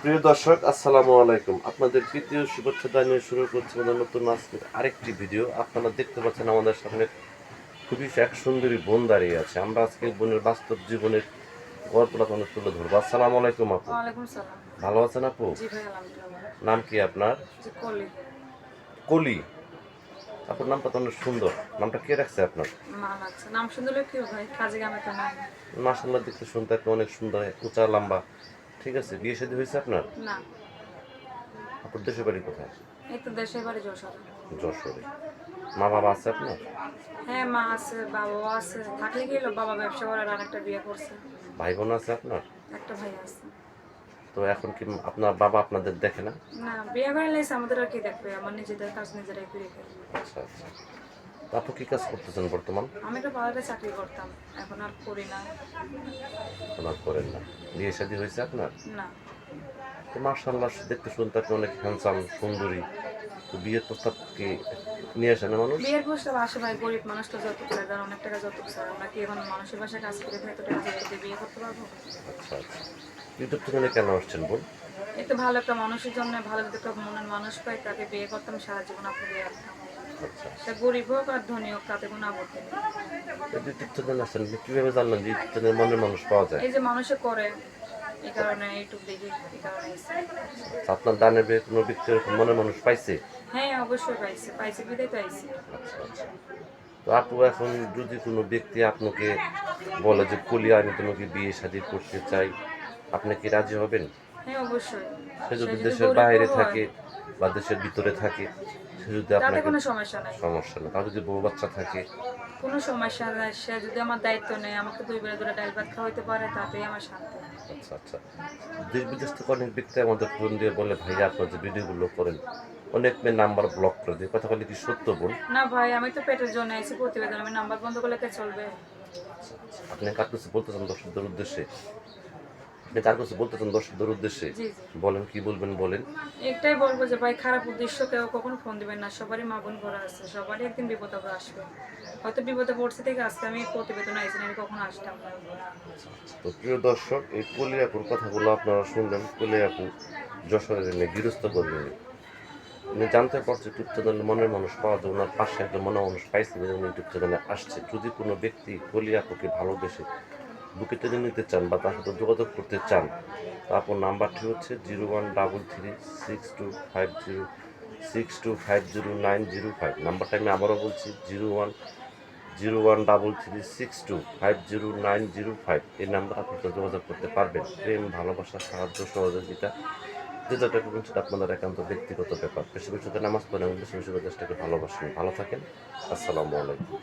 প্রিয় দর্শক আসসালামু আলাইকুম। আপনাদের তৃতীয় শুভেচ্ছা জানিয়ে শুরু করছি আমাদের নতুন আজকের আরেকটি ভিডিও। আপনারা দেখতে পাচ্ছেন আমাদের সামনে খুবই এক সুন্দরী বোন দাঁড়িয়ে আছে। আমরা আজকে বোনের বাস্তব জীবনের গল্পটা আপনাদের তুলে ধরবো। আসসালামু আলাইকুম আপু। ভালো আছেন আপু? নাম কি আপনার? কলি। আপনার নামটা তো অনেক সুন্দর। নামটা কে রাখছে আপনার? নাম সুন্দর কি ভাই কাজে গামে তো নাই দেখতে শুনতে অনেক সুন্দর। উঁচা লম্বা। ঠিক আছে বিয়ে শাদী হয়েছে আপনার? না। আপনার দেশের বাড়ি কোথায়? এই তো দেশের বাড়ি যশোরে। যশোরে। মা বাবা আছে আপনার? হ্যাঁ মা আছে বাবাও আছে। থাকলে কি হলো? বাবা ব্যবসা করে আর একটা বিয়ে করছে। ভাই বোন আছে আপনার? একটা ভাই আছে। তো এখন কি আপনার বাবা আপনাদের দেখে না? না বিয়ে করে লাইছে আমাদের আর কি দেখবে? আমার নিজেদের কাজ নিজেরাই করে আচ্ছা আচ্ছা। আপু কি কাজ করতেছেন বর্তমান? আমি তো পাওয়ারে চাকরি করতাম এখন আর করি না। ওনার করেন না। বিয়ে শাদী হয়েছে আপনার? না। তো মার্শাল্লাহ দেখতে শুনতে আপনি অনেক হ্যান্ডসাম সুন্দরী। তো বিয়ের প্রস্তাব কি নিয়ে আসে না মানুষ? বিয়ের প্রস্তাব আসে ভাই গরিব মানুষ তো যৌতুক চায় যারা অনেক টাকা যৌতুক চায়। আমরা কি এখন মানুষের বাসায় কাজ করে খাই তো টাকা যৌতুক দিয়ে বিয়ে করতে পারব? আচ্ছা আচ্ছা। ইউটিউব চ্যানেলে কেন আসছেন এই তো ভালো একটা মানুষের জন্য ভালো একটা মনের মানুষ পাই তাকে বিয়ে করতাম সারা জীবন আপনাকে রাখতাম আচ্ছা। গরিব হোক আর ধনী হোক তাতে কোনো আপত্তি নেই। ইউটিউব চ্যানেল আসছেন কীভাবে জানলেন যে ইউটিউব মনের মানুষ পাওয়া যায়। এই যে মানুষে করে এই কারণে ইউটিউব দেখি এই কারণে এসে। আচ্ছা, আপনার দানে বে কোনো ব্যক্তি এরকম মনের মানুষ পাইছে? হ্যাঁ অবশ্যই পাইছি পাইছি বিদায় তো আইসি আচ্ছা আচ্ছা। তো আপু এখন যদি কোনো ব্যক্তি আপনাকে বলে যে কলি আমি তোমাকে বিয়ে শাদী করতে চাই আপনি কি রাজি হবেন? হ্যাঁ অবশ্যই। সে যদি দেশের বাইরে থাকে বা দেশের ভিতরে থাকে সে যদি তাতে আপনাকে কোনো সমস্যা নাই। সমস্যা না তার যদি বউ বাচ্চা থাকে কোনো সমস্যা নাই। সে যদি আমার দায়িত্ব নেয় আমাকে দুই বেলা ধরে ডাল ভাত খাওয়াইতে পারে তাতেই আমার শান্তি। আচ্ছা আচ্ছা। দেশ বিদেশ থেকে অনেক ব্যক্তি আমাদের ফোন দিয়ে বলে ভাইয়া আপনার যে ভিডিওগুলো করেন অনেক মেয়ে নাম্বার ব্লক করে দিয়ে। কথা বলে কি সত্য বল না ভাই আমি তো পেটের জন্য আইসি প্রতিবেদন। আমি নাম্বার বন্ধ করলে কে চলবে? আপনি কার কাছে বলতে চান দর্শকদের উদ্দেশ্যে? আপনি কার কাছে বলতে চান দর্শকদের উদ্দেশ্যে। বলেন কি বলবেন বলেন? একটাই বলব যে ভাই খারাপ উদ্দেশ্য কেউ কখনো ফোন দিবেন না। সবারই মা বোন ঘরে আছে সবারই একদিন বিপদ আপদ আসবে। হয়তো বিপদে পড়ছে থেকে আজকে আমি প্রতিবেদন আইসি না আমি কখনো আসতাম না। তো প্রিয় দর্শক এই কলিয়াপুর কথাগুলো আপনারা শুনলেন। কলিয়াপু যশোরের এনে গৃহস্থ করবেন উনি জানতে পারছে ইউটিউব মনের মানুষ পাওয়া যায় ওনার পাশে একজন মনের মানুষ পাইছে বলে উনি ইউটিউব আসছে। যদি কোনো ব্যক্তি কলিয়াপুকে ভালোবেসে বুকে টেনে নিতে চান বা তার সাথে যোগাযোগ করতে চান তারপর নাম্বারটি হচ্ছে zero one double three six two five zero, six two five zero nine zero five. নাম্বারটা আমি আবারও বলছি, zero one zero one double three six two five zero nine zero five. এই নাম্বার আপনারা যোগাযোগ করতে পারবেন। প্রেম, ভালোবাসা, সাহায্য, সহযোগিতা, যে যেটা করবেন সেটা আপনাদের একান্ত ব্যক্তিগত ব্যাপার। বেশি বেশি নামাজ পড়েন বেশি বেশি দেশটাকে ভালোবাসেন। ভালো থাকেন। আসসালামু আলাইকুম।